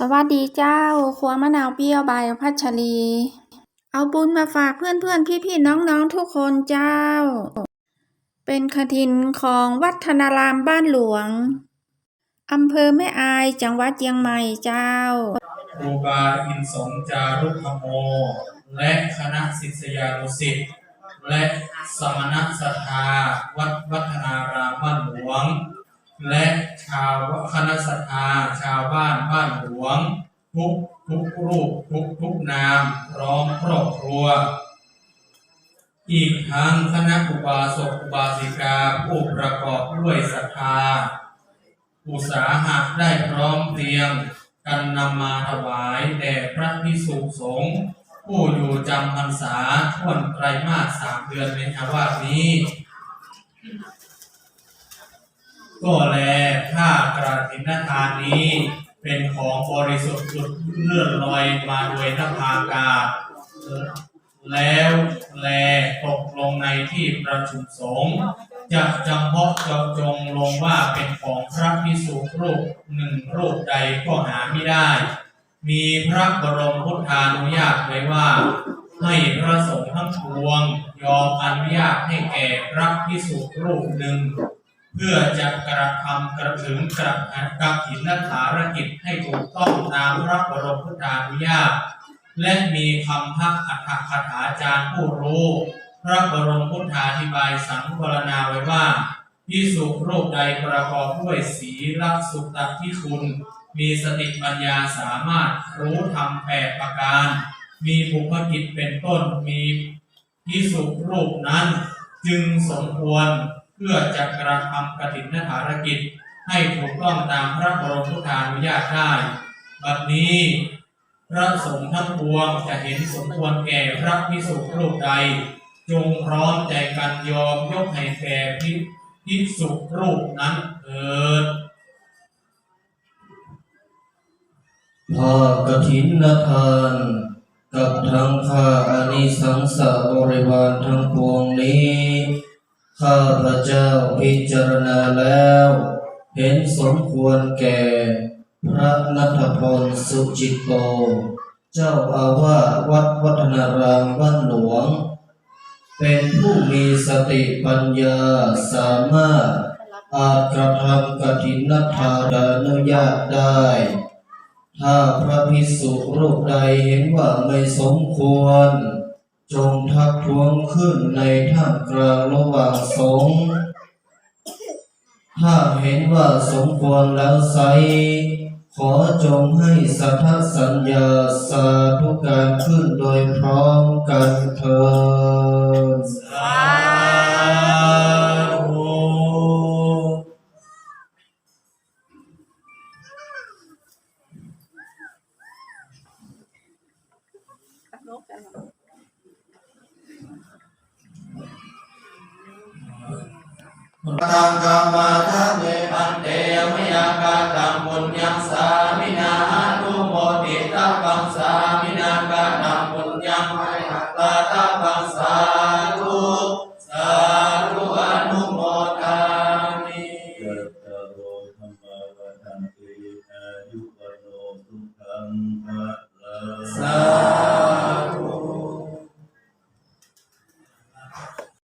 สวัสดีเจ้า ครัวมะนาวเปรี้ยวใบพัชรี เอาบุญมาฝากเพื่อนเพื่อนพี่พี่ๆน้องทุกคนเจ้า เป็นคทินของวัฒนารามบ้านหลวง อำเภอแม่อายจังหวัดเชียงใหม่เจ้าครูบาอินสงจารุธโม และคณะศิษยานุศิษย์และสมณสัทธาวัดวัฒนารามบ้านหลวง และชาวคณะสัทธาชาวบ้านบ้านหลวง ทุกทุกรูปทุกทุกนามพร้อมครอบครัว อีกทั้งคณะอุบาสกอุบาสิกาผู้ประกอบด้วยศรัทธาอุตสาหะได้พร้อมเพรียงกันนำมาถวายแด่พระพิสุสงฆ์ผู้อยู่จำพรรษาท่วนไตรมาสสามเดือนในอาวาสนี้ ก็แลถ้ากระถินทานนี้ เป็นของบริสุทธิ์หลุดเลื่อนลอยมาโดยนภาอากาศแล้วแลตกลงในที่ประชุมสงฆ์จะจำเพาะเจาะจงลงว่าเป็นของพระพิสุรูปหนึ่งรูปใดก็หาไม่ได้ มีพระบรมพุทธานุญาตไว้ว่า ให้พระสงฆ์ทั้งปวง ยอมอนุญาตให้แก่พระพิสุรูปหนึ่ง เพื่อจะกระทำกระถึงกระกับหินและฐารกิจให้ถูกต้องตามพระบรมพุทธานุญาตและมีคำพักอัฏฐคาถาจารย์ผู้รู้ พระบรมพุทธาธิบายสังวรณาไว้ว่าพิสุรูปใดประกอบด้วยศีลักสุตัที่คุณ มีสติปัญญาสามารถรู้ธรรมแปดประการ มีบุพกิจเป็นต้นมีพิสุรูปนั้น จึงสมควร เพื่อจะกระทำกฐินภารกิจ ให้ถูกต้องตามพระบรมพุทธานุญาตได้บัดนี้ พระสงฆ์ทั้งปวงจะเห็นสมควรแก่พระพิสุรูปใด จงพร้อมใจกันยอมยกให้แก่พิพิสุรูปนั้นเถิดพากฐินทานกับทั้งข้าอานิสังสบริวารทั้งปวงาพระเจ้าพิจารณาแล้ว เห็นสมควรแก่ พระนัทพลสุจิตโต เจ้าอาวาสวัดวัฒนารามบ้านหลวง เป็นผู้มีสติปัญญาสามารถอาจกระทำกฐินัทานอนุญาตได้ ถ้าพระภิกษุรูปใดเห็นว่าไม่สมควร จงทักท้วงขึ้นในท่ามกลางระหว่างสงฆ์ถ้าเห็นว่าสมควรแล้วไซขอจงให้สัทธสัญญาสาธุการขึ้นโดยพร้อมกันเถิดสาธุ ตังกามาทะเมอันเตมยังกาตังบุญยังสามิ